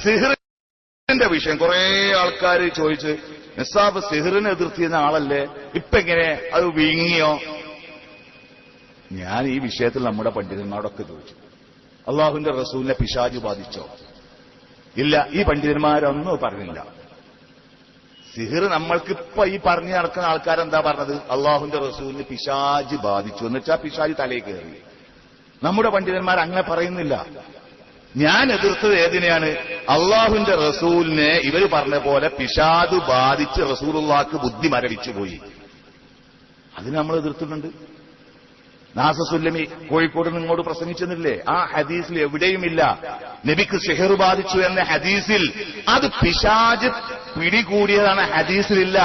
സിഹിറിന്റെ വിഷയം. കുറെ ആൾക്കാർ ചോദിച്ച് നിസാബ് സിഹിറിനെ എതിർത്തിരുന്ന ആളല്ലേ? ഇപ്പൊ എങ്ങനെ? അത് വീങ്ങിയോ? ഞാൻ ഈ വിഷയത്തിൽ നമ്മുടെ പണ്ഡിതന്മാരോടൊക്കെ ചോദിച്ചു. അള്ളാഹുവിന്റെ റസൂലിനെ പിശാജ് ബാധിച്ചോ? ഇല്ല ഈ പണ്ഡിതന്മാരൊന്നും പറഞ്ഞില്ല. സിഹിർ നമ്മൾക്ക് ഇപ്പൊ ഈ പറഞ്ഞു നടക്കുന്ന ആൾക്കാരെന്താ പറഞ്ഞത്? അള്ളാഹുന്റെ റസൂലിന് പിശാജ് ബാധിച്ചു. എന്ന് വെച്ചാൽ പിശാജ് തലയിൽ കയറി. നമ്മുടെ പണ്ഡിതന്മാർ അങ്ങനെ പറയുന്നില്ല. ഞാൻ എതിർത്തത് ഏതിനെയാണ്? അള്ളാഹുവിന്റെ റസൂലിനെ ഇവർ പറഞ്ഞ പോലെ പിഷാദ് ബാധിച്ച് റസൂലുള്ളാക്ക് ബുദ്ധി മരവിച്ചു പോയി. അതിന് നമ്മൾ എതിർത്തിട്ടുണ്ട്. നാസസുല്ലമി കോഴിക്കോട് നിങ്ങോട് പ്രസംഗിച്ചെന്നില്ലേ? ആ ഹദീസിൽ എവിടെയുമില്ല. നബിക്ക് ഷെഹർ ബാധിച്ചു എന്ന ഹദീസിൽ അത് പിശാജ് പിടികൂടിയതാണ് ഹദീസിലില്ല.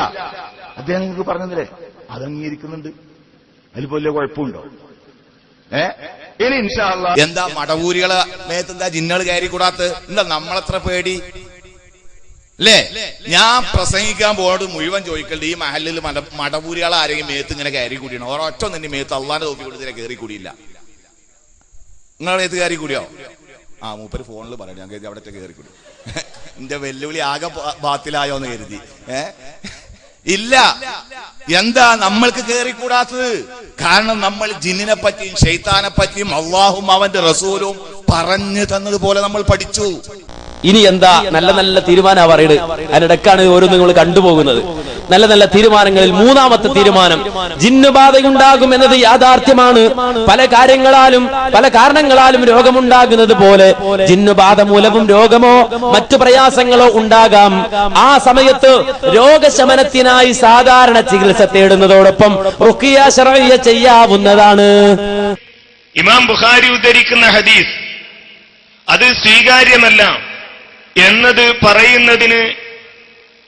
അദ്ദേഹം നിങ്ങൾക്ക് പറഞ്ഞതില്ലേ? അതംഗീകരിക്കുന്നുണ്ട് അതിൽ വലിയ കുഴപ്പമുണ്ടോ? എന്താ മടവൂരികളെ മേത്തെന്താ ജിന്നകൾ കയറി കൂടാത്ത എന്താ നമ്മളെത്ര പേടി? അല്ലേ ഞാൻ പ്രസംഗിക്കാൻ പോയത് മുഴുവൻ ചോദിക്കലുണ്ട്. ഈ മഹലിൽ മട മടവൂരികളെ ആരെങ്കിലും മേത്ത് ഇങ്ങനെ കയറി കൂടിയണോ ഒരൊറ്റ നിന്റെ മേത്ത് അള്ളാന്റെ തോക്കി കൊടുത്തിനെ കയറി കൂടിയില്ല. നിങ്ങളെ മേത്ത് കയറി കൂടിയോ? ആ മൂപ്പര് ഫോണിൽ പറയാം ഞാൻ കരുതി അവിടെ കയറി കൂടി. എന്റെ വെല്ലുവിളി ആകെ ബാത്തിലായോ എന്ന് കരുതി. ഏ? ഇല്ല. എന്താ നമ്മൾക്ക് കയറിക്കൂടാത്തത് കാരണം നമ്മൾ ജിന്നിനെ പറ്റിയും ഷെയ്ത്താനെ പറ്റിയും അള്ളാഹും അവന്റെ റസൂലും പറഞ്ഞു തന്നതുപോലെ നമ്മൾ പഠിച്ചു. ഇനി എന്താ നല്ല നല്ല തീരുമാനം പറയുന്നത് അതിനിടക്കാണ് ഓരോ നിങ്ങൾ കണ്ടുപോകുന്നത്. നല്ല നല്ല തീരുമാനങ്ങളിൽ മൂന്നാമത്തെ തീരുമാനം ജിന്നുബാധയുണ്ടാകും എന്നത് യാഥാർത്ഥ്യമാണ്. പല കാര്യങ്ങളാലും പല കാരണങ്ങളാലും രോഗമുണ്ടാകുന്നത് പോലെ ജിന്നുബാധ മൂലവും രോഗമോ മറ്റു പ്രയാസങ്ങളോ ഉണ്ടാകാം. ആ സമയത്ത് രോഗശമനത്തിനായി സാധാരണ ചികിത്സ തേടുന്നതോടൊപ്പം ചെയ്യാവുന്നതാണ്. ഇമാം ബുഖാരി ഉദ്ധരിക്കുന്ന ഹദീസ് അത് സ്വീകാര്യമല്ല. എന്നത് പറയുന്നതിന്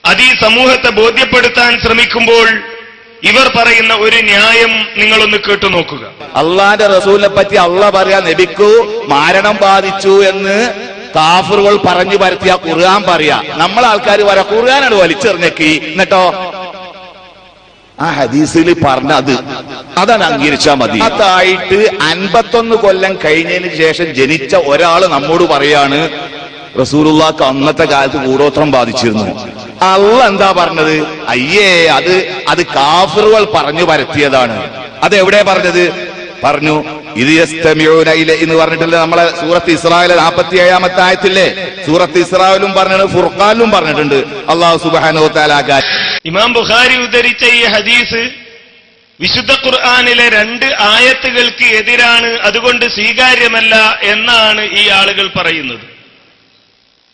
അത് ഈ സമൂഹത്തെ ബോധ്യപ്പെടുത്താൻ ശ്രമിക്കുമ്പോൾ ഇവർ പറയുന്ന ഒരു ന്യായം നിങ്ങളൊന്ന് കേട്ടു നോക്കുക. അള്ളാന്റെ റസൂലിനെ പറ്റി അള്ള പറയാ നബിക്കു മാരണം ബാധിച്ചു എന്ന് കാഫറുകൾ പറഞ്ഞു പരത്തിയ ഖുർആൻ പറയാ. നമ്മളെ ആൾക്കാർ പറയാ ഖുർആനാണ് വലിച്ചെറിഞ്ഞക്കി. എന്നിട്ടോ? ആ ഹദീസിൽ പറഞ്ഞത്. അതാണ് അംഗീകരിച്ചാൽ മതി. അതായിട്ട് അൻപത്തൊന്ന് കൊല്ലം കഴിഞ്ഞതിന് ശേഷം ജനിച്ച ഒരാൾ നമ്മോട് പറയാണ് റസൂലുള്ളാക്ക് അന്നത്തെ കാലത്ത് കൂടോത്രം ബാധിച്ചിരുന്നു. അള്ള എന്താ പറഞ്ഞത്? അയ്യേ അത് അത് കാഫറുകൾ പറഞ്ഞു പരത്തിയതാണ്. അത് എവിടെ പറഞ്ഞത്? പറഞ്ഞു ഇത് എന്ന് പറഞ്ഞിട്ടില്ലേ നമ്മളെ സൂറത്ത് ഇസ്രായേൽ നാൽപ്പത്തി ഏഴാമത്തെ ആയത്തില്ലേ? സൂറത്ത് ഇസ്രായേലും പറഞ്ഞിട്ടുണ്ട് ഫുർഖാനിലും പറഞ്ഞിട്ടുണ്ട്. അള്ളാഹു സുബാനോ ഇമാം ബുഖാരി ഉദ്ധരിച്ച ഈ ഹദീസ് വിശുദ്ധ ഖുർആാനിലെ രണ്ട് ആയത്തുകൾക്ക് എതിരാണ് അതുകൊണ്ട് സ്വീകാര്യമല്ല എന്നാണ് ഈ ആളുകൾ പറയുന്നത്.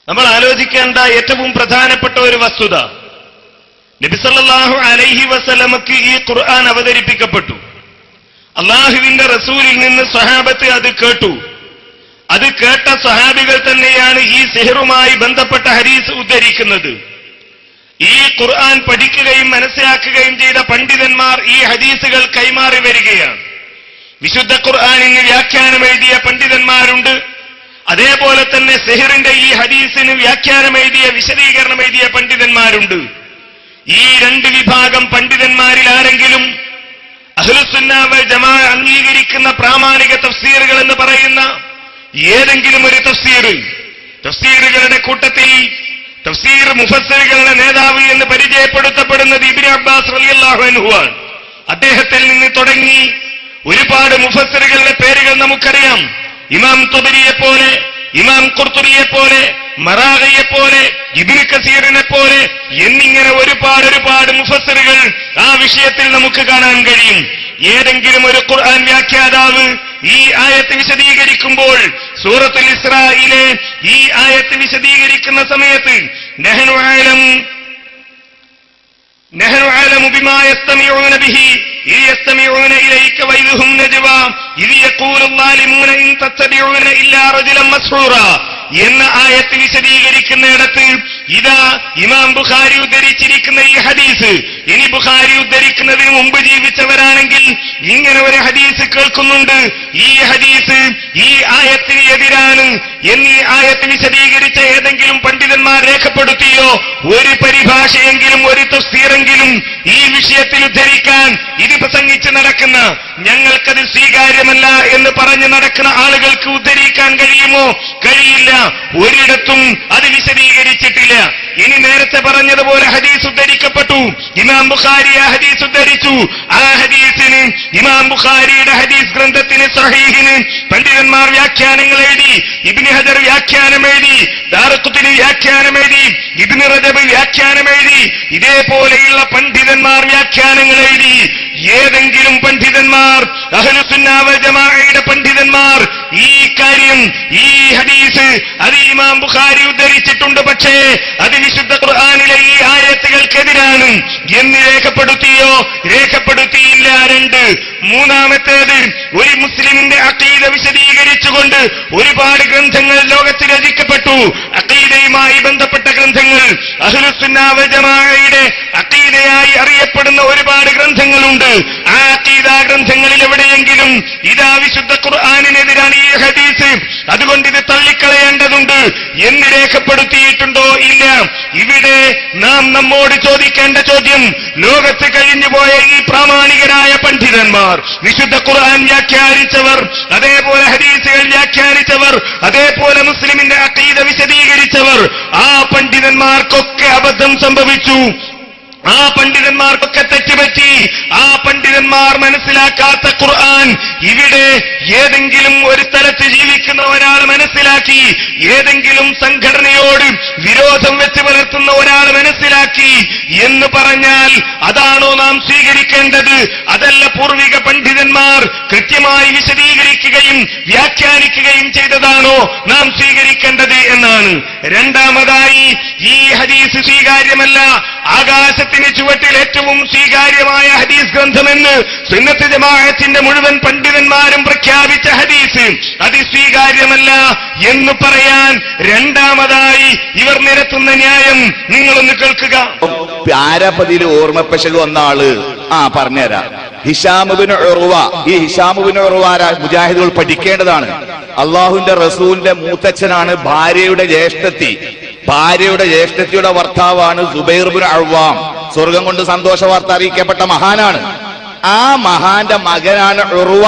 നമ്മൾ ആലോചിക്കേണ്ട ഏറ്റവും പ്രധാനപ്പെട്ട ഒരു വസ്തുത. നബിസല്ലാഹു അലൈഹി വസലമക്ക് ഈ ഖുർആൻ അവതരിപ്പിക്കപ്പെട്ടു. അള്ളാഹുവിന്റെ റസൂലിൽ നിന്ന് സ്വഹാബത്ത് അത് കേട്ടു. അത് കേട്ട സ്വഹാബികൾ തന്നെയാണ് ഈ സിഹറുമായി ബന്ധപ്പെട്ട ഹരീസ് ഉദ്ധരിക്കുന്നത്. ഈ ഖുർആൻ പഠിക്കുകയും മനസ്സിലാക്കുകയും ചെയ്ത പണ്ഡിതന്മാർ ഈ ഹദീസുകൾ കൈമാറി വരികയാണ്. വിശുദ്ധ ഖുർആാനിന് വ്യാഖ്യാനം എഴുതിയ പണ്ഡിതന്മാരുണ്ട്. അതേപോലെ തന്നെ സെഹിറിന്റെ ഈ ഹദീസിന് വ്യാഖ്യാനം എഴുതിയ വിശദീകരണം എഴുതിയ പണ്ഡിതന്മാരുണ്ട്. ഈ രണ്ട് വിഭാഗം പണ്ഡിതന്മാരിൽ ആരെങ്കിലും അഹ്ലുസുന്നാവൽ ജമാ അംഗീകരിക്കുന്ന പ്രാമാണിക തഫ്സീറുകൾ എന്ന് പറയുന്ന ഏതെങ്കിലും ഒരു തഫ്സീർ തഫ്സീറുകളുടെ കൂട്ടത്തിൽ തഫ്സീർ മുഫസ്സിറുകളുടെ നേതാവ് എന്ന് പരിചയപ്പെടുത്തപ്പെടുന്നത് ഇബിൻ അബ്ബാസ് റളിയല്ലാഹു അൻഹുവാണ് അദ്ദേഹത്തിൽ നിന്ന് തുടങ്ങി ഒരുപാട് മുഫസ്സിറുകളുടെ പേരുകൾ നമുക്കറിയാം. ഇമാം തുബരിയെ പോലെ ഇമാം കുർത്തുബിയെ പോലെ മറാഗയെ പോലെ ഇബിന് കസീറിനെ പോലെ എന്നിങ്ങനെ ഒരുപാട് ഒരുപാട് മുഫസ്സിറുകൾ ആ വിഷയത്തിൽ നമുക്ക് കാണാൻ കഴിയും. ഏതെങ്കിലും ഒരു ഖുർആൻ വ്യാഖ്യാതാവ് ഈ ആയത്ത് വിശദീകരിക്കുമ്പോൾ സൂറത്തുൽ ഇസ്രായിലെ ഈ ആയത്ത് വിശദീകരിക്കുന്ന സമയത്ത് നെഹ്നു ആലം نحن أعلم بما يستمعون به إذ يستمعون إليك وإذ هم نجوى إذ يقول الظالمون إن تتبعون إلا رجلا مسحورا എന്ന ആയത്ത് വിശദീകരിക്കുന്നിടത്ത് ഇതാ ഇമാം ബുഖാരി ഉദ്ധരിച്ചിരിക്കുന്ന ഈ ഹദീസ്. ഇനി ബുഖാരി ഉദ്ധരിക്കുന്നതിന് മുമ്പ് ജീവിച്ചവരാണെങ്കിൽ ഇങ്ങനെ ഒരു ഹദീസ് കേൾക്കുന്നുണ്ട്. ഈ ഹദീസ് ഈ ആയത്തിന് എതിരാണ്. എന്നീ ആയത്ത് വിശദീകരിച്ച ഏതെങ്കിലും പണ്ഡിതന്മാർ രേഖപ്പെടുത്തിയോ? ഒരു പരിഭാഷയെങ്കിലും ഒരു തസ്തീറെങ്കിലും ഈ വിഷയത്തിൽ ഉദ്ധരിക്കാൻ ഇത് പ്രസംഗിച്ച് നടക്കുന്ന ഞങ്ങൾക്കത് സ്വീകാര്യമല്ല എന്ന് പറഞ്ഞ് നടക്കുന്ന ആളുകൾക്ക് ഉദ്ധരിക്കാൻ കഴിയുമോ? കഴിയില്ല. ഒരിടത്തും അത് വിശദീകരിച്ചിട്ടില്ല. ഇനി നേരത്തെ പറഞ്ഞതുപോലെ ഹദീസ് ഉദ്ധരിക്കപ്പെട്ടു. ഇമാം ബുഖാരി ആ ഹദീസ് ഉദ്ധരിച്ചു. ആ ഹദീസിന് ഇമാം ബുഖാരിയുടെ ഹദീസ് ഗ്രന്ഥത്തിന് സഹീഹിന് പണ്ഡിതന്മാർ വ്യാഖ്യാനങ്ങൾ എഴുതി ഇബ്നു ഹജർ വ്യാഖ്യാനം എഴുതി ദാറക്കുത്തിന് വ്യാഖ്യാനം എഴുതി ഇബ്നു റജബ് വ്യാഖ്യാനം എഴുതി ഇതേപോലെയുള്ള പണ്ഡിതന്മാർ വ്യാഖ്യാനങ്ങൾ എഴുതി. ഏതെങ്കിലും പണ്ഡിതന്മാർ ജമാഅയുടെ പണ്ഡിതന്മാർ ഈ കാര്യം ഈ ഹദീസ് അത് ഇമാം ബുഖാരി ഉദ്ധരിച്ചിട്ടുണ്ട്. പക്ഷേ അത് വിശുദ്ധ ഖുർആാനിലെ ഈ ആയത്തുകൾക്കെതിരാണ്. എന്ന് രേഖപ്പെടുത്തിയോ? രേഖപ്പെടുത്തിയില്ല. രണ്ട്. മൂന്നാമത്തേത് ഒരു മുസ്ലിമിന്റെ അക്കീത വിശദീകരിച്ചുകൊണ്ട് ഒരുപാട് ഗ്രന്ഥങ്ങൾ ലോകത്ത് രചിക്കപ്പെട്ടു. അക്കീതയുമായി ബന്ധപ്പെട്ട ഗ്രന്ഥങ്ങൾ അഹ്ലുസുന്നാവ ജമാഅയുടെ അക്കീതയായി അറിയപ്പെടുന്ന ഒരുപാട് ഗ്രന്ഥങ്ങളുണ്ട്. ആ അക്കീത ഗ്രന്ഥങ്ങളിൽ എവിടെയെങ്കിലും ഇതാ വിശുദ്ധ ഖുർആാനിനെതിരാണ് ഈ ഹദീസ്. അതുകൊണ്ട് ഇത് തള്ളിക്കളയേണ്ടതുണ്ട്. എന്ന് രേഖപ്പെടുത്തിയിട്ടുണ്ടോ ഇല്ല. ഇവിടെ നാം നമ്മോട് ചോദിക്കേണ്ട ചോദ്യം ലോകത്ത് കഴിഞ്ഞുപോയ ഈ പ്രാമാണികരായ പണ്ഡിതന്മാർ വിശുദ്ധ ഖുർആൻ വ്യാഖ്യാനിച്ചവർ അതേപോലെ ഹദീസുകൾ വ്യാഖ്യാനിച്ചവർ അതേപോലെ മുസ്ലിമിന്റെ അക്കീത വിശദീകരിച്ചവർ ആ പണ്ഡിതന്മാർക്കൊക്കെ അബദ്ധം സംഭവിച്ചു. ആ പണ്ഡിതന്മാർക്കൊക്കെ തെറ്റുപറ്റി ആ പണ്ഡിതന്മാർ മനസ്സിലാക്കാത്ത ഖുർആൻ ഇവിടെ ഏതെങ്കിലും ഒരു സ്ഥലത്ത് ജീവിക്കുന്ന ഒരാൾ മനസ്സിലാക്കി ഏതെങ്കിലും സംഘടനയോട് വിരോധം വെച്ച് പുലർത്തുന്ന ഒരാൾ മനസ്സിലാക്കി എന്ന് പറഞ്ഞാൽ അതാണോ നാം സ്വീകരിക്കേണ്ടത്? അതല്ല പൂർവിക പണ്ഡിതന്മാർ കൃത്യമായി വിശദീകരിക്കുകയും വ്യാഖ്യാനിക്കുകയും ചെയ്തതാണോ നാം സ്വീകരിക്കേണ്ടത് എന്നാണ്. രണ്ടാമതായി ഈ ഹദീസ് സ്വീകാര്യമല്ല ആകാശത്തിന് ചുവട്ടിൽ ഏറ്റവും സ്വീകാര്യമായ ഹദീസ് ഗ്രന്ഥമെന്ന് സുന്നത്ത് ജമാഅത്തിന്റെ മുഴുവൻ പണ്ഡിതന്മാരും പ്രഖ്യാപിച്ച ഹദീസ്. അത് സ്വീകാര്യമല്ല എന്ന് പറയാൻ രണ്ടാമതായി ഇവർ നിരത്തുന്ന ന്യായം നിങ്ങളൊന്ന് കേൾക്കുക. ആരാപ്പതിയിൽ ഓർമ്മപ്പെശക് വന്ന ആൾ? ആ പറഞ്ഞുതരാം. ഹിഷാമുബിന് ഉറുവ ഈ ഹിഷാമുബിന് ഉറുവ? മുജാഹിദുകൾ പഠിക്കേണ്ടതാണ്. അള്ളാഹുവിന്റെ റസൂലിന്റെ മൂത്തച്ഛനാണ് ഭാര്യയുടെ ജ്യേഷ്ഠത്തി. ഭാര്യയുടെ ജ്യേഷ്ഠത്തിയുടെ ഭർത്താവാണ് സുബൈർബുൽ അഴ്വാം സ്വർഗം കൊണ്ട് സന്തോഷ വാർത്ത അറിയിക്കപ്പെട്ട മഹാനാണ്. ആ മഹാന്റെ മകനാണ് ഉറുവ.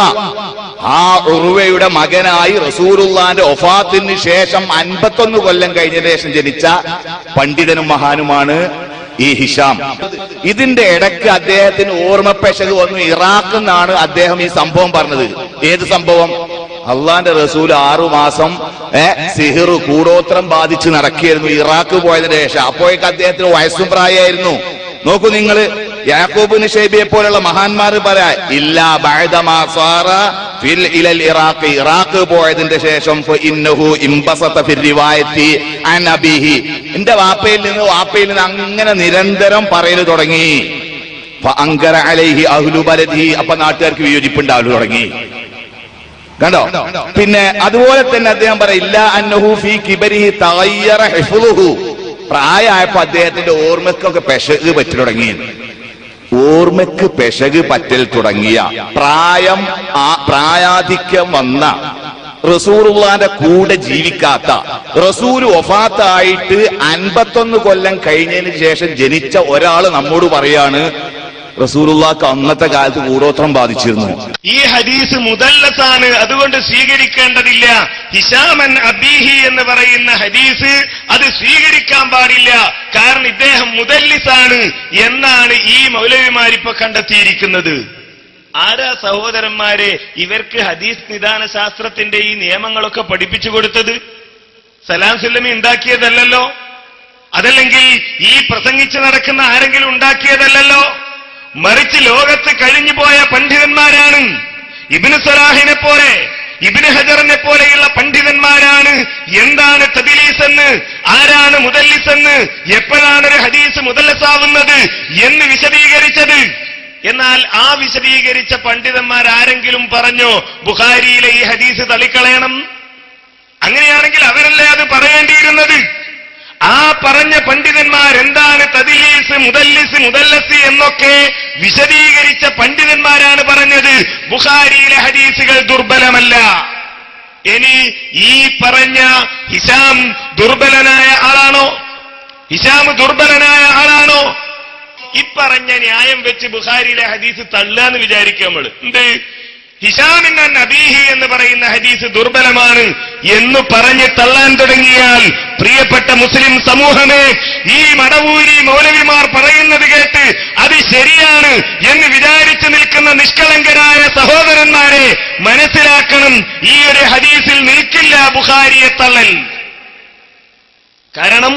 ആ ഉറുവയുടെ മകനായി റസൂലുള്ളാന്റെ ഒഫാത്തിന് ശേഷം അൻപത്തൊന്ന് കൊല്ലം കഴിഞ്ഞ ശേഷം ജനിച്ച പണ്ഡിതനും മഹാനുമാണ് ഈ ഹിഷാം. ഇതിന്റെ ഇടയ്ക്ക് അദ്ദേഹത്തിന് ഓർമ്മപ്പെശക് വന്നു. ഇറാഖ് എന്നാണ് അദ്ദേഹം ഈ സംഭവം പറഞ്ഞത്. ഏത് സംഭവം? അള്ളാന്റെ റസൂൽ ആറു മാസം സിഹിർ കൂടോത്രം ബാധിച്ച് നടക്കുകയായിരുന്നു ഇറാഖ് പോയതിന് ശേഷം. അപ്പോഴേക്ക് അദ്ദേഹത്തിന് വയസ്സും പ്രായമായിരുന്നു. നോക്കൂ നിങ്ങൾ. യാക്കോബ് ഷേബിയെ പോലുള്ള മഹാന്മാർ പറയാ ഇല്ല ബഅദമാ സാറ ഇറാഖ്. ഇറാഖ് പോയതിന്റെ ശേഷം എന്റെ വാപ്പയിൽ നിന്ന് വാപ്പയിൽ നിന്ന് അങ്ങനെ നിരന്തരം പറയൽ തുടങ്ങി. അപ്പൊ നാട്ടുകാർക്ക് വിയോജിപ്പുണ്ടാവൽ തുടങ്ങി. കണ്ടോ? പിന്നെ അതുപോലെ തന്നെ അദ്ദേഹം പറയില്ല അന്നഹു ഫി കിബരിഹി പ്രായമായപ്പോ അദ്ദേഹത്തിന്റെ ഓർമ്മക്കൊക്കെ പെശക് പറ്റി തുടങ്ങി ഓർമ്മക്ക് പെശക് പറ്റൽ തുടങ്ങിയ പ്രായം ആ പ്രായാധിക്യം വന്ന റസൂറുള്ളാന്റെ കൂടെ ജീവിക്കാത്ത റസൂൽ ഒഫാത്തായിട്ട് അൻപത്തൊന്ന് കൊല്ലം കഴിഞ്ഞതിന് ശേഷം ജനിച്ച ഒരാൾ നമ്മോട് പറയാണ് റസൂറുള്ളാക്ക് അന്നത്തെ കാലത്ത് കൂടോത്രം ബാധിച്ചിരുന്നു. ഈ ഹദീസ് മുതല്ലത്താണ് അതുകൊണ്ട് സ്വീകരിക്കേണ്ടതില്ല. ഹിഷാമൻ അബീഹി എന്ന് പറയുന്ന ഹദീസ് അത് സ്വീകരിക്കാൻ പാടില്ല. കാരണം ഇദ്ദേഹം മുതല്ലിസാണ് എന്നാണ് ഈ മൗലവിമാരിപ്പോ കണ്ടെത്തിയിരിക്കുന്നത്. ആരാ സഹോദരന്മാരെ ഇവർക്ക് ഹദീസ് നിദാന ശാസ്ത്രത്തിന്റെ ഈ നിയമങ്ങളൊക്കെ പഠിപ്പിച്ചു കൊടുത്തത്? സലാം സുല്ലമി ഉണ്ടാക്കിയതല്ലല്ലോ? അതല്ലെങ്കിൽ ഈ പ്രസംഗിച്ച് നടക്കുന്ന ആരെങ്കിലും ഉണ്ടാക്കിയതല്ലല്ലോ? മറിച്ച് ലോകത്ത് കഴിഞ്ഞു പോയ പണ്ഡിതന്മാരാണ്. ഇബിന് സലാഹിനെ പോലെ ഇബിന് ഹജറിനെ പോലെയുള്ള പണ്ഡിതന്മാരാണ്. എന്താണ് തബിലീസ് എന്ന് ആരാണ് മുദല്ലിസ് എന്ന് എപ്പോഴാണ് ഒരു ഹദീസ് മുതല്ലസാവുന്നത് എന്ന് വിശദീകരിച്ചത്. എന്നാൽ ആ വിശദീകരിച്ച പണ്ഡിതന്മാർ ആരെങ്കിലും പറഞ്ഞോ ബുഖാരിയിലെ ഈ ഹദീസ് തള്ളിക്കളയണം? അങ്ങനെയാണെങ്കിൽ അവരല്ലേ അത് പറയേണ്ടിയിരുന്നത്? ആ പറഞ്ഞ പണ്ഡിതന്മാരെന്താണ് തദിലീസ് മുദല്ലിസ് മുദല്ലസ് എന്നൊക്കെ വിശദീകരിച്ച പണ്ഡിതന്മാരാണ് പറഞ്ഞത്. ബുഖാരിയിലെ ഹദീസുകൾ ദുർബലമല്ല. ഇനി ഈ പറഞ്ഞ ഹിഷാം ദുർബലനായ ആളാണോ? ഹിഷാം ദുർബലനായ ആളാണോ? ഇപ്പറഞ്ഞ ന്യായം വെച്ച് ബുഖാരിയിലെ ഹദീസ് തള്ളാന്ന് വിചാരിക്കുക നമ്മൾ എന്ത്? ഹിഷാമിൻ നബീഹി എന്ന് പറയുന്ന ഹദീസ് ദുർബലമാണ് എന്ന് പറഞ്ഞ് തള്ളാൻ തുടങ്ങിയാൽ പ്രിയപ്പെട്ട മുസ്ലിം സമൂഹമേ ഈ മടവൂരി മൗലവിമാർ പറയുന്നത് കേട്ട് അത് ശരിയാണ് എന്ന് വിചാരിച്ചു നിൽക്കുന്ന നിഷ്കളങ്കരായ സഹോദരന്മാരെ മനസ്സിലാക്കണം. ഈ ഒരു ഹദീസിൽ നിൽക്കില്ല ബുഖാരിയെ തള്ളൽ. കാരണം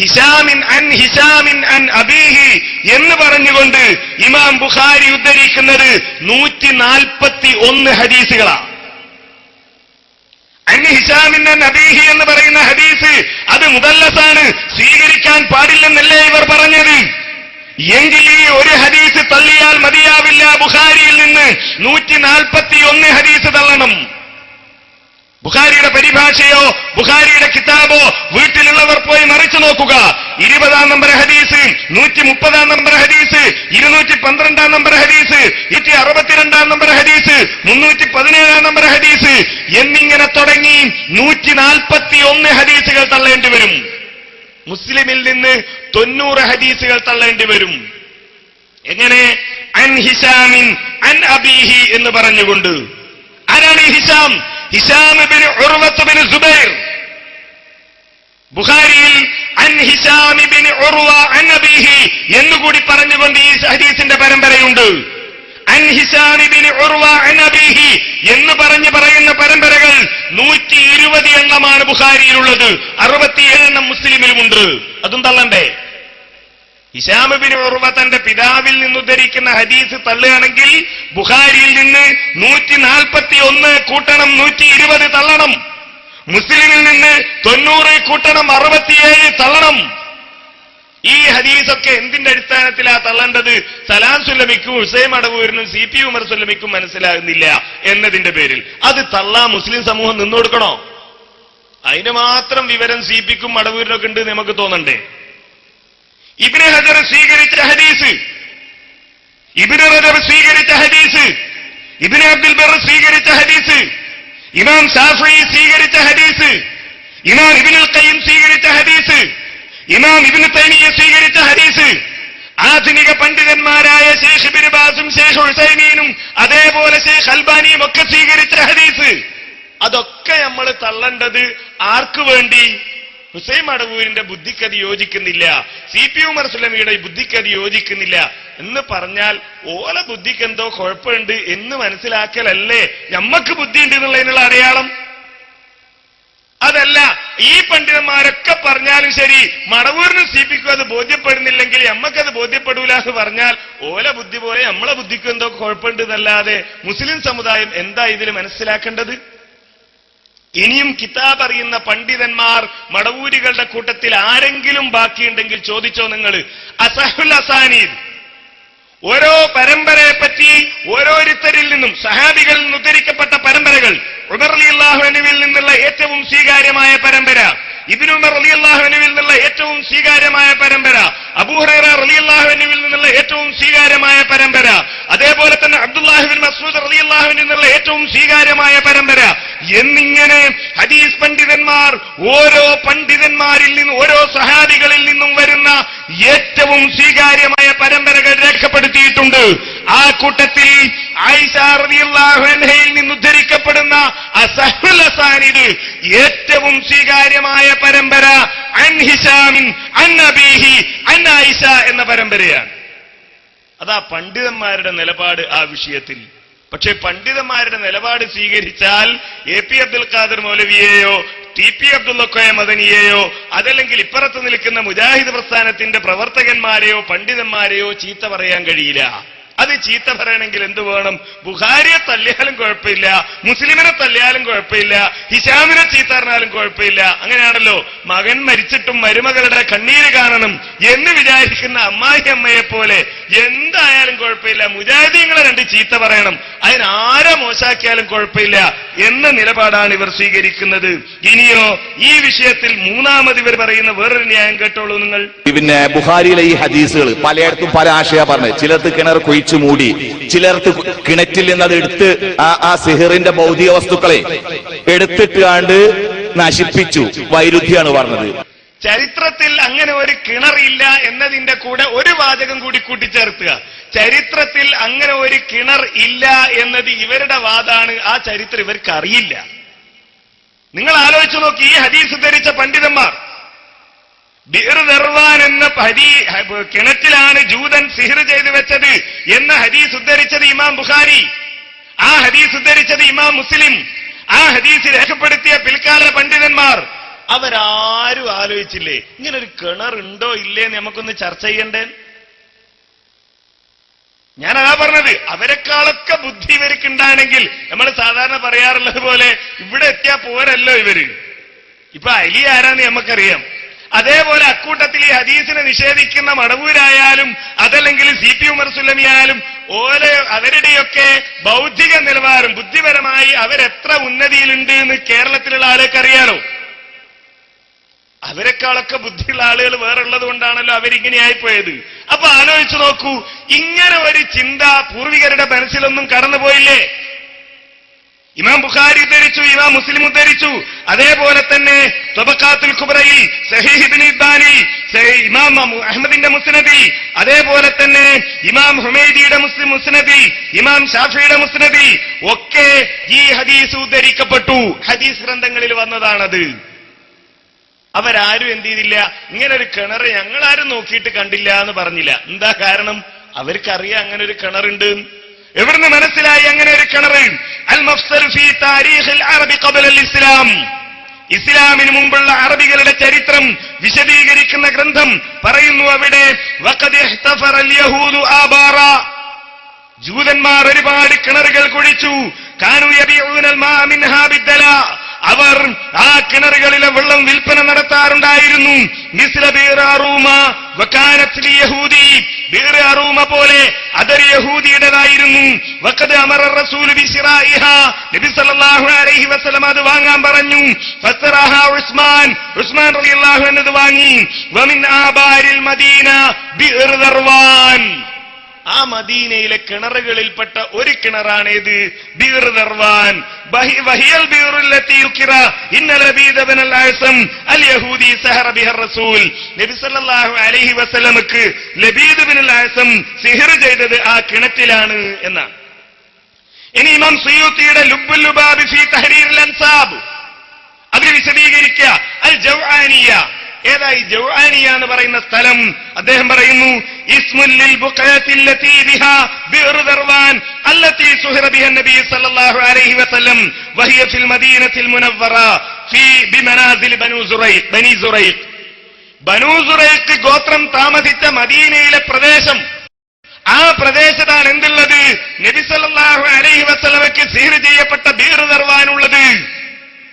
ഹിഷാമിൻ അൻ ഹിസാമിൻ അൻ അബീഹി എന്ന് പറഞ്ഞുകൊണ്ട് ഇമാം ബുഖാരി ഉദ്ധരിക്കുന്നത് നൂറ്റി നാൽപ്പത്തി ഒന്ന് ഹദീസുകളാണ് അൻ ഹിസാമിൻ അൻ അബീഹി എന്ന് പറയുന്ന ഹദീസ് അത് മുതല്ലസാണ് സ്വീകരിക്കാൻ പാടില്ലെന്നല്ലേ ഇവർ പറഞ്ഞത്? എങ്കിൽ ഈ ഒരു ഹദീസ് തള്ളിയാൽ മതിയാവില്ല ബുഖാരിയിൽ നിന്ന് നൂറ്റി നാൽപ്പത്തി ഒന്ന് ഹദീസ് തള്ളണം. ബുഖാരിയുടെ പരിഭാഷയോ ബുഖാരിയുടെ കിതാബോ വീട്ടിലുള്ളവർ പോയി മറിച്ചു നോക്കുക. ഇരുപതാം നമ്പർ ഹദീസ് നൂറ്റി മുപ്പതാം നമ്പർ ഹദീസ് ഇരുന്നൂറ്റി പന്ത്രണ്ടാം നമ്പർ ഹദീസ് നൂറ്റി അറുപത്തിരണ്ടാം നമ്പർ ഹദീസ് മുന്നൂറ്റി പതിനേഴാം നമ്പർ ഹദീസ് എന്നിങ്ങനെ തുടങ്ങി നൂറ്റി നാൽപ്പത്തി ഒന്ന് ഹദീസുകൾ തള്ളേണ്ടി വരും. മുസ്ലിമിൽ നിന്ന് തൊണ്ണൂറ് ഹദീസുകൾ തള്ളേണ്ടി വരും. എങ്ങനെ? അൻ ഹിസാമിൻ അൻ അബീഹി എന്ന് പറഞ്ഞുകൊണ്ട്. ആരാണ് ഈ Hisham Hisham bin Urwah bin Zubair. ബുഖാരിയിൽ അൻ ബിൻ ഉർവ അൻ അബീഹി എന്നുകൂടി പറഞ്ഞുകൊണ്ട് ഈ ഹദീസിന്റെ പരമ്പരയുണ്ട്. അൻ ബിൻ ഉർവ അൻ അബീഹി എന്ന് പറഞ്ഞു പറയുന്ന പരമ്പരകൾ നൂറ്റി ഇരുപത് എണ്ണമാണ് ബുഖാരിയിലുള്ളത്. അറുപത്തിയേഴെണ്ണം മുസ്ലിമിലുമുണ്ട്. അതും തള്ളണ്ടേ? ഹിഷാമുബിൻ ഉർവ തന്റെ പിതാവിൽ നിന്ന് ഉദ്ധരിക്കുന്ന ഹദീസ് തള്ളുകയാണെങ്കിൽ ബുഖാരിയിൽ നിന്ന് നൂറ്റി നാൽപ്പത്തി ഒന്ന് കൂട്ടണം നൂറ്റി ഇരുപത് തള്ളണം. മുസ്ലിമിൽ നിന്ന് തൊണ്ണൂറ് കൂട്ടണം അറുപത്തിയേഴ് തള്ളണം. ഈ ഹദീസൊക്കെ എന്തിന്റെ അടിസ്ഥാനത്തിലാ തള്ളേണ്ടത്? സലാം സുല്ലമിക്കും ഹുസൈൻ അടവൂരിനും സി പി ഉമർ സുല്ലമിക്കും മനസ്സിലാകുന്നില്ല എന്നതിന്റെ പേരിൽ. അത് തള്ളാ മുസ്ലിം സമൂഹം നിന്നു കൊടുക്കണോ അതിന് മാത്രം വിവരം സി പിക്കും അടവൂരിനൊക്കെ ഉണ്ട് നമുക്ക് തോന്നണ്ടേ? ഇബിന് ഹജർ സ്വീകരിച്ച ഹദീസ്. ഇബിന് റജർ സ്വീകരിച്ച ഹദീസ്. ഇബിന് അബ്ദുൽ ബർ സ്വീകരിച്ച ഹദീസ്. ഇമാം സാഫി സ്വീകരിച്ച ഹദീസ്. ഇമാം ഇബിനുൽ ഖയ്യിം സ്വീകരിച്ച ഹദീസ്. ഇമാം ഇബിന് തൈമിയ സ്വീകരിച്ച ഹദീസ്. ആധുനിക പണ്ഡിതന്മാരായ ശേഷ് ബിരുബാസും ബാസും ശേഖ് ഹുസൈമീനും അതേപോലെ ശേഖ് അൽബാനിയും ഒക്കെ സ്വീകരിച്ച ഹദീസ്. അതൊക്കെ നമ്മൾ തള്ളേണ്ടത് ആർക്കു വേണ്ടി? ഹുസൈൻ മടവൂരിന്റെ ബുദ്ധിക്കത് യോജിക്കുന്നില്ല. സി പി ഉമർ സുലമിയുടെ ബുദ്ധിക്കത് യോജിക്കുന്നില്ല. എന്ന് പറഞ്ഞാൽ ഓല ബുദ്ധിക്ക് എന്തോ കുഴപ്പമുണ്ട് എന്ന് മനസ്സിലാക്കലല്ലേ? ഞമ്മക്ക് ബുദ്ധി ഉണ്ട് എന്നുള്ളതിനുള്ള അടയാളം. അതല്ല ഈ പണ്ഡിതന്മാരൊക്കെ പറഞ്ഞാലും ശരി മടവൂരിന് സി പിക്കും അത് ബോധ്യപ്പെടുന്നില്ലെങ്കിൽ നമ്മക്കത് ബോധ്യപ്പെടൂല എന്ന് പറഞ്ഞാൽ ഓല ബുദ്ധി പോലെ നമ്മളെ ബുദ്ധിക്ക് എന്തോ കുഴപ്പമുണ്ട് എന്നല്ലാതെ മുസ്ലിം സമുദായം എന്താ ഇതിൽ മനസ്സിലാക്കേണ്ടത്? ഇനിയും കിതാബ് അറിയുന്ന പണ്ഡിതന്മാർ മടവൂരികളുടെ കൂട്ടത്തിൽ ആരെങ്കിലും ബാക്കിയുണ്ടെങ്കിൽ ചോദിച്ചോ നിങ്ങൾ? അസഹുൽ അസാനീദ്. ഓരോ പരമ്പരയെ പറ്റി ഓരോരുത്തരിൽ നിന്നും സഹാബികളിൽ നിന്ന് ഉദ്ധരിക്കപ്പെട്ട പരമ്പരകൾ. ഉമർ അലി അള്ളാഹുനുവിൽ നിന്നുള്ള ഏറ്റവും സ്വീകാര്യമായ പരമ്പര. ഇതിനുമർ അലി അള്ളാഹുനുവിൽ നിന്നുള്ള ഏറ്റവും സ്വീകാര്യമായ പരമ്പര. അബൂഹറ നിന്നുള്ള ഏറ്റവും സ്വീകാര്യമായ പരമ്പര അതേപോലെ തന്നെ അബ്ദുല്ലാഹിബിൻ മസൂദ് അലി അള്ളാഹുവിൽ നിന്നുള്ള ഏറ്റവും സ്വീകാര്യമായ പരമ്പര. എന്നിങ്ങനെ ഹദീസ് പണ്ഡിതന്മാർ ഓരോ പണ്ഡിതന്മാരിൽ നിന്നും ഓരോ സഹാബികളിൽ നിന്നും വരുന്ന ഏറ്റവും സ്വീകാര്യമായ പരമ്പരകൾ രേഖപ്പെടുത്തിയിട്ടുണ്ട്. ആ കൂട്ടത്തിൽ ആയിഷ റളിയല്ലാഹു അൻഹയിൽ നിന്ന് ഉദ്ധരിക്കപ്പെടുന്ന അസഹുൽ അസാനിദ് ഏറ്റവും സ്വീകാര്യമായ പരമ്പര. അൻ ഹിഷാമിൻ അൻ അൻ ആയിഷ എന്ന പരമ്പരയാണ്. അതാ പണ്ഡിതന്മാരുടെ നിലപാട് ആ വിഷയത്തിൽ. പക്ഷേ പണ്ഡിതന്മാരുടെ നിലപാട് സ്വീകരിച്ചാൽ എ പി അബ്ദുൽ ഖാദർ മൗലവിയെയോ ടി പി അബ്ദുള്ളക്കോയ മദനിയെയോ അതല്ലെങ്കിൽ ഇപ്പുറത്ത് നിൽക്കുന്ന മുജാഹിദ് പ്രസ്ഥാനത്തിന്റെ പ്രവർത്തകന്മാരെയോ പണ്ഡിതന്മാരെയോ ചീത്ത പറയാൻ കഴിയില്ല. അത് ചീത്ത പറയണമെങ്കിൽ എന്ത് വേണം? ബുഹാരിയെ തല്ലിയാലും കുഴപ്പമില്ല മുസ്ലിമിനെ തല്ലിയാലും കുഴപ്പമില്ല ഹിഷാമിനെ ചീത്ത പറഞ്ഞാലും കുഴപ്പമില്ല. അങ്ങനെയാണല്ലോ. മകൻ മരിച്ചിട്ടും മരുമകളുടെ കണ്ണീര് കാണണം എന്ന് വിചാരിക്കുന്ന അമ്മായി അമ്മയെ പോലെ എന്തായാലും കുഴപ്പമില്ല. മുജാഹിദീങ്ങളെ രണ്ട് ചീത്ത പറയണം. അതിനാരെ മോശാക്കിയാലും കുഴപ്പമില്ല എന്ന നിലപാടാണ് ഇവർ സ്വീകരിക്കുന്നത്. ഇനിയോ ഈ വിഷയത്തിൽ മൂന്നാമത് ഇവർ പറയുന്ന വേറൊരു ന്യായം കേട്ടോളൂ നിങ്ങൾ. പിന്നെ ബുഹാരിയിലെ ഈ ഹദീസുകൾ പലയിടത്തും പല ആശയ പറഞ്ഞത് ചിലർക്ക് കിണർ കുഴിച്ചു മൂടി ചിലർക്ക് കിണറ്റിൽ നിന്നത് എടുത്ത് ആ സിഹറിന്റെ ഭൗതിക വസ്തുക്കളെ എടുത്തിട്ടാണ്ട് നശിപ്പിച്ചു. വൈരുദ്ധ്യാണ് പറഞ്ഞത്. ചരിത്രത്തിൽ അങ്ങനെ ഒരു കിണറില്ല എന്നതിന്റെ കൂടെ ഒരു വാചകം കൂടി കൂട്ടിച്ചേർത്തുക ചരിത്രത്തിൽ അങ്ങനെ ഒരു കിണർ ഇല്ല എന്നത് ഇവരുടെ വാദാണ്. ആ ചരിത്രം ഇവർക്ക് അറിയില്ല. നിങ്ങൾ ആലോചിച്ചു നോക്കി ഈ ഹദീസ് ധരിച്ച പണ്ഡിതന്മാർ. ബിർ ദർവാൻ എന്ന ഹരി കിണറ്റിലാണ് ജൂതൻ സിഹിർ ചെയ്തു വെച്ചത് എന്ന ഹദീസ് ഉദ്ധരിച്ചത് ഇമാം ബുഖാരി. ആ ഹദീസ് ഉദ്ധരിച്ചത് ഇമാം മുസ്ലിം. ആ ഹദീസ് രേഖപ്പെടുത്തിയ പിൽക്കാല പണ്ഡിതന്മാർ. അവരാരും ആലോചിച്ചില്ലേ? ഇങ്ങനെ ഒരു കിണർ ഉണ്ടോ ഇല്ലേ നമുക്കൊന്ന് ചർച്ച ചെയ്യണ്ടേ? ഞാൻ അതാ പറഞ്ഞത് അവരെക്കാളൊക്കെ ബുദ്ധി ഇവർക്ക് ഉണ്ടാണെങ്കിൽ നമ്മൾ സാധാരണ പറയാറുള്ളത് പോലെ ഇവിടെ എത്തിയാ പോരല്ലോ ഇവർ. ഇപ്പൊ അലി ആരാന്ന് നമുക്കറിയാം. അതേപോലെ അക്കൂട്ടത്തിൽ ഈ ഹദീസിനെ നിഷേധിക്കുന്ന മടവൂരായാലും അതല്ലെങ്കിൽ സി പി ഉമർ സുല്ലമി ആയാലും ഓലെ അവരുടെയൊക്കെ ബൗദ്ധിക നിലവാരം ബുദ്ധിപരമായി അവരെത്ര ഉന്നതിയിലുണ്ട് എന്ന് കേരളത്തിലുള്ള ആളുകൾക്ക് അറിയാലോ അവരെക്കാളൊക്കെ ബുദ്ധിയുള്ള ആളുകൾ വേറെ ഉള്ളത് കൊണ്ടാണല്ലോ അവരിങ്ങനെയായിപ്പോയത് അപ്പൊ ആലോചിച്ചു നോക്കൂ ഇങ്ങനെ ഒരു ചിന്ത പൂർവികരുടെ മനസ്സിലൊന്നും കടന്നുപോയില്ലേ ഇമാം ബുഖാരി ഉദ്ധരിച്ചു ഇമാം മുസ്ലിം ഉദ്ധരിച്ചു. അതേപോലെ തന്നെ തൊബക്കാത്തുൽ കുബ്രയിൽ സഹീഹിബിൻ ഇബ്ബാനിൽ സഹീ- ഇമാം അഹമ്മദിന്റെ മുസ്നദിൽ അതേപോലെ തന്നെ ഇമാം ഹുമൈദിയുടെ മുസ്ലിം മുസ്നദിൽ ഇമാം ഷാഫിയുടെ മുസ്നദിൽ ഒക്കെ ഈ ഹദീസ് ഉദ്ധരിക്കപ്പെട്ടു. ഹദീസ് ഗ്രന്ഥങ്ങളിൽ വന്നതാണത്. അവരാരും എന്ത് ചെയ്തില്ല. ഇങ്ങനെ ഒരു കിണർ ഞങ്ങളാരും നോക്കിയിട്ട് കണ്ടില്ല എന്ന് പറഞ്ഞില്ല. എന്താ കാരണം? അവർക്കറിയാം അങ്ങനെ ഒരു കിണറുണ്ട്. എവിടുന്ന് മനസ്സിലായി അങ്ങനെ ഒരു കിണർ അൽ ഫീ അറബി ഇസ്ലാം ഇസ്ലാമിന് മുമ്പുള്ള അറബികളുടെ ചരിത്രം വിശദീകരിക്കുന്ന ഗ്രന്ഥം പറയുന്നു അവിടെ ജൂതന്മാർ ഒരുപാട് കിണറുകൾ കുഴിച്ചു. കാനു അവർ ആ കിണറുകളിലെ വെള്ളം വിൽപ്പന നടത്താറുണ്ടായിരുന്നു. മിസ്ല യഹൂദി. പോലെ യഹൂദിയുടേതായിരുന്നു. നബി സല്ലല്ലാഹു അലൈഹി വസല്ലം അത് വാങ്ങാൻ പറഞ്ഞു. ഉസ്മാൻ. ഉസ്മാൻ റളിയല്ലാഹു അൻഹു വാങ്ങി. വമിൻ ആബാരിൽ മദീന ദർവാൻ. ആ മദീനയിലെ കിണറുകളിൽപ്പെട്ട ഒരു കിണറാണേത് ബീർ നിർവാൻ വഹിയൽ അൽ റസൂൽ. നബി സല്ലല്ലാഹു അലൈഹി വസല്ലമക്ക് സിഹർ ചെയ്തത് ആ കിണറ്റിലാണ് എന്നാണ്. ഇനി ഇമാം സുയൂത്തിയുടെ ലുബ്ബുൽ ലുബാബി ഫീ അൻസാബ്. അതിൽ വിശദീകരിക്കുക. അൽ ജൗആനിയ. ഏതാ ഈ ജൗആനിയ എന്ന് പറയുന്ന സ്ഥലം? അദ്ദേഹം പറയുന്നു ഇസ്മുൽ ലിൽ ബുഖയത്തിൽ ലതീ ദർവാൻ അല്ലതി സുഹിറ ബിഹ നബി സല്ലല്ലാഹു അലൈഹി വസല്ലം വഹിയ ഫിൽ മുനവ്വറ ഫീ ബിമനാസിൽ ബനു സുറൈഖ് ബനി സുറൈഖ്. ബനു സുറൈഖ് ഗോത്രം താമസിച്ച മദീനയിലെ പ്രദേശം. ആ പ്രദേശത്താണ് എന്തുള്ളത്? നബി സല്ലല്ലാഹു അലൈഹി വസ്ലമയ്ക്ക് സീർ ചെയ്യപ്പെട്ട ബീർ ദർവാനുള്ളത്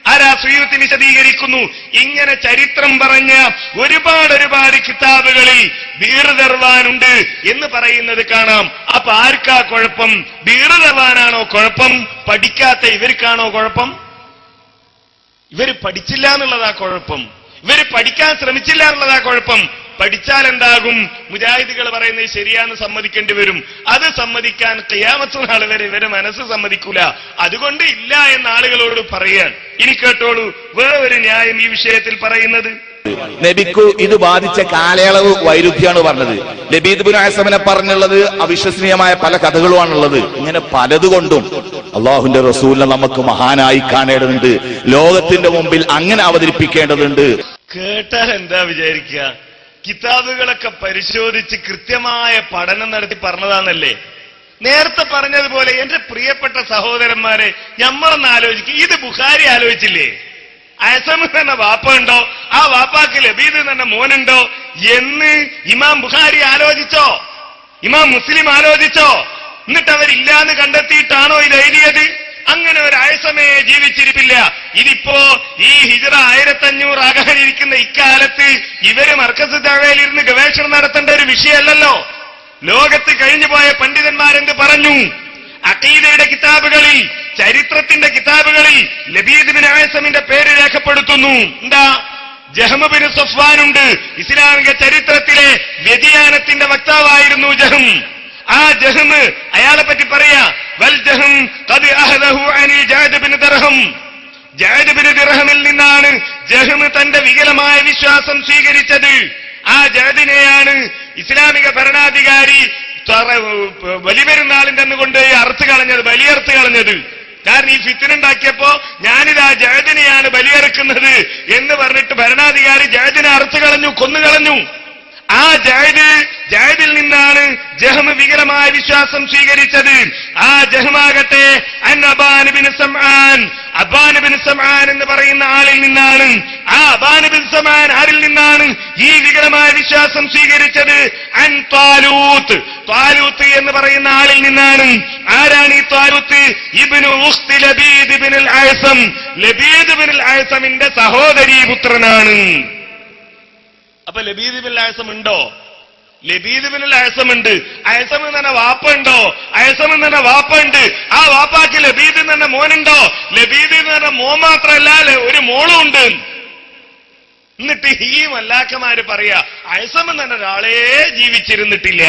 ആരാ സുയൂത്തി വിശദീകരിക്കുന്നു? ഇങ്ങനെ ചരിത്രം പറഞ്ഞ ഒരുപാട് ഒരുപാട് കിതാബുകളിൽ ബീറുതെറുവാനുണ്ട് എന്ന് പറയുന്നത് കാണാം. അപ്പൊ ആർക്കാ കുഴപ്പം? ബീറുതെറുവാനാണോ കുഴപ്പം? പഠിക്കാത്ത ഇവർക്കാണോ കുഴപ്പം? ഇവർ പഠിച്ചില്ല എന്നുള്ളതാ കുഴപ്പം. ഇവർ പഠിക്കാൻ ശ്രമിച്ചില്ല എന്നുള്ളതാ കുഴപ്പം. പഠിച്ചാൽ എന്താകും മുജാഹിദികൾ പറയുന്നത് ശരിയാന്ന് സമ്മതിക്കേണ്ടി വരും. അത് സമ്മതിക്കാൻ കയ്യാമത്ത നാൾ വരെ ഇവരെ മനസ്സ് സമ്മതിക്കൂല. അതുകൊണ്ട് ഇല്ല എന്ന ആളുകളോട് പറയാൻ. ഇനി കേട്ടോളൂ വേറൊരു ന്യായം ഈ വിഷയത്തിൽ പറയുന്നത്? നബിക്കു ഇത് ബാധിച്ച കാലയളവ് വൈരുദ്ധ്യമാണ് പറഞ്ഞത്. നബീദ് ആസമിനെ പറഞ്ഞുള്ളത് അവിശ്വസനീയമായ പല കഥകളുമാണുള്ളത്. ഇങ്ങനെ പലതുകൊണ്ടും അള്ളാഹുന്റെ റസൂലിനെ നമുക്ക് മഹാനായി കാണേണ്ടതുണ്ട്. ലോകത്തിന്റെ മുമ്പിൽ അങ്ങനെ അവതരിപ്പിക്കേണ്ടതുണ്ട്. കേട്ടാൽ എന്താ വിചാരിക്കുക? കിതാബുകളൊക്കെ പരിശോധിച്ച് കൃത്യമായ പഠനം നടത്തി പറഞ്ഞതാണല്ലേ? നേരത്തെ പറഞ്ഞതുപോലെ എന്റെ പ്രിയപ്പെട്ട സഹോദരന്മാരെ ഞമ്മളൊന്ന് ആലോചിക്കും. ഇത് ബുഖാരി ആലോചിച്ചില്ലേ? അസമ് തന്നെ വാപ്പ ഉണ്ടോ? ആ വാപ്പാക്ക് ലബീദ് തന്നെ മോനുണ്ടോ? എന്ന് ഇമാം ബുഖാരി ആലോചിച്ചോ? ഇമാം മുസ്ലിം ആലോചിച്ചോ? എന്നിട്ട് അവരില്ലാന്ന് കണ്ടെത്തിയിട്ടാണോ ഇത് എഴുതിയത്? അങ്ങനെ ഒരു അയസമയെ ജീവിച്ചിരിപ്പില്ല. ഇതിപ്പോ ഈ ഹിജറ ആയിരത്തഞ്ഞൂറ് ആകാനിരിക്കുന്ന ഇക്കാലത്ത് ഇവർ മർക്കസ് താഴയിലിരുന്ന് ഗവേഷണം നടത്തേണ്ട ഒരു വിഷയമല്ലല്ലോ. ലോകത്ത് കഴിഞ്ഞുപോയ പണ്ഡിതന്മാരെന്ത് പറഞ്ഞു? അഖീദയുടെ കിതാബുകളിൽ ചരിത്രത്തിന്റെ കിതാബുകളിൽ ലബീദ് ബിൻ ആസമിന്റെ പേര് രേഖപ്പെടുത്തുന്നു. എന്താ? ജഹ്മബിന് സഫ്വാനുണ്ട് ഇസ്ലാമിക ചരിത്രത്തിലെ വ്യതിയാനത്തിന്റെ വക്താവായിരുന്നു ജഹം ആ ജഹ്മ് അയാളെ പറ്റി പറയാ ജഹം നിന്നാണ് ജഹ്മ് തന്റെ വികലമായ വിശ്വാസം സ്വീകരിച്ചത്. ആ ജഹദിനെയാണ് ഇസ്ലാമിക ഭരണാധികാരി ബലിപെരുന്നാളിന്റെ അന്ന് കൊണ്ട് അറുത്ത് കളഞ്ഞത് ബലിയറുത്ത് കളഞ്ഞത്. കാരണം ഈ ഫിത്തിനുണ്ടാക്കിയപ്പോ ഞാനിതാ ജയദിനെയാണ് ബലിയെറുക്കുന്നത് എന്ന് പറഞ്ഞിട്ട് ഭരണാധികാരി ജയദിനെ അർത്ഥ കളഞ്ഞു കൊന്നുകളഞ്ഞു ആ ജയദ് ജയദിൽ നിന്നാണ് ജഹ്മ വികലമായ വിശ്വാസം സ്വീകരിച്ചത്. ആ ജഹ്മാകട്ടെ സമാൻ സംആൻ എന്ന് പറയുന്ന ആളിൽ നിന്നാണ്. ആ അബാനുബിൻ സമാൻ ആരിൽ നിന്നാണ് ഈ വികലമായ വിശ്വാസം സ്വീകരിച്ചത്? അൻ താലൂത്ത് താലൂത്ത് എന്ന് പറയുന്ന ആളിൽ നിന്നാണ്. ആരാണ് ഈ താലൂത്ത് ഇബ്നു ഉഖ്തി ലബീദ് ബിനുൽ ആയസം ലബീദ് ബിനുൽ ആയസമിന്റെ സഹോദരീ പുത്രനാണ് അപ്പൊ ലബീദിബിൽ ആയസം ഉണ്ടോ? ലബീദ് ബിൻ അയസം ഉണ്ട്. അയസം പറഞ്ഞ വാപ്പ ഉണ്ടോ അയസം പറഞ്ഞ വാപ്പ ഉണ്ട് ആ വാപ്പാക്ക് ലബീദ് തന്നെ മോനുണ്ടോ? ലബീദ് പറഞ്ഞ മോൻ മാത്രമല്ല ഒരു മോളും ഉണ്ട്. എന്നിട്ട് ഈ മല്ലാക്കമാര് പറയാ അയസം പറഞ്ഞ ഒരാളേ ജീവിച്ചിരുന്നിട്ടില്ല.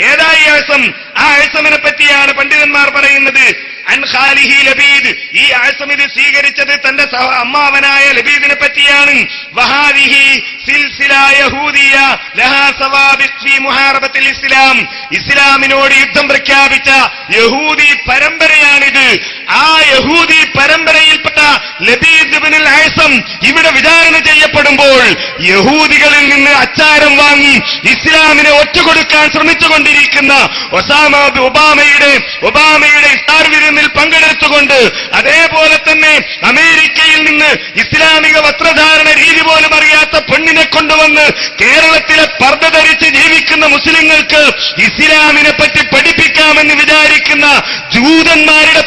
ഏതായി അയസം? ആ അയസമിനെ പറ്റിയാണ് പണ്ഡിതന്മാർ പറയുന്നത്. ലബീദ്. ഈ ആസം സ്വീകരിച്ചത് തന്റെ അമ്മാവനായ ലബീദിനെ പറ്റിയാണ്. ഇസ്ലാമിനോട് യുദ്ധം പ്രഖ്യാപിച്ച യഹൂദി പരമ്പരയാണിത്. ആ യഹൂദി പരമ്പരയിൽപ്പെട്ട ലബീദ് ആയസം ഇവിടെ വിചാരണ ചെയ്യപ്പെടുമ്പോൾ യഹൂദികളിൽ നിന്ന് അച്ചാരം വാങ്ങി ഇസ്ലാമിനെ ഒറ്റുകൊടുക്കാൻ ശ്രമിച്ചുകൊണ്ടിരിക്കുന്ന ഒസാമ ഒബാമയുടെ ഒബാമയുടെ ഇഫ്താർ വിരുന്നിൽ പങ്കെടുത്തുകൊണ്ട് അതേപോലെ തന്നെ അമേരിക്കയിൽ നിന്ന് ഇസ്ലാമിക വസ്ത്രധാരണ രീതി പോലും അറിയാത്ത പെണ്ണിനെ കൊണ്ടുവന്ന് കേരളത്തിലെ പർദ്ദ ധരിച്ച് ജീവിക്കുന്ന മുസ്ലിങ്ങൾക്ക് ഇസ്ലാമിനെ പറ്റി പഠിപ്പിക്കാമെന്ന് വിചാരിക്കുന്ന ജൂതന്മാരുടെ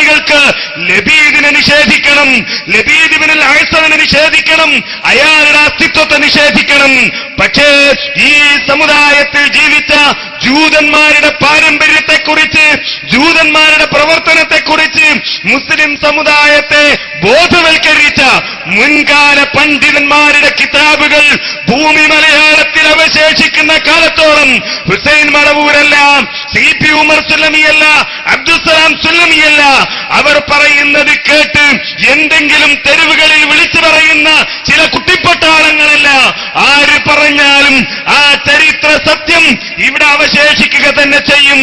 പിൻഗാമികൾക്ക് ലബീദിനെ നിഷേധിക്കണം ലബീദിബിനിൽ ആഴ്സവിനെ നിഷേധിക്കണം അയാളുടെ അസ്തിത്വത്തെ നിഷേധിക്കണം. പക്ഷേ ഈ സമുദായത്തിൽ ജീവിച്ച ജൂതന്മാരുടെ പാരമ്പര്യത്തെക്കുറിച്ച് ജൂതന്മാരുടെ പ്രവർത്തനത്തെക്കുറിച്ച് മുസ്ലിം സമുദായത്തെ ബോധവൽക്കരിച്ച മുൻകാല പണ്ഡിതന്മാരുടെ കിതാബുകൾ ഭൂമി മലയാളത്തിൽ അവശേഷിക്കുന്ന കാലത്തോളം ഹുസൈൻ മടവൂരല്ല സി പി ഉമർ സുല്ലമിയല്ല അബ്ദുസലാം സുല്ലമിയല്ല അവർ പറയുന്നത് കേട്ട് എന്തെങ്കിലും തെരുവുകളിൽ വിളിച്ചു പറയുന്ന ചില കുട്ടിപ്പട്ടാളങ്ങളല്ല. ആര് പറഞ്ഞാലും ആ ചരിത്ര സത്യം ഇവിടെ അവശേഷിക്കുക തന്നെ ചെയ്യും.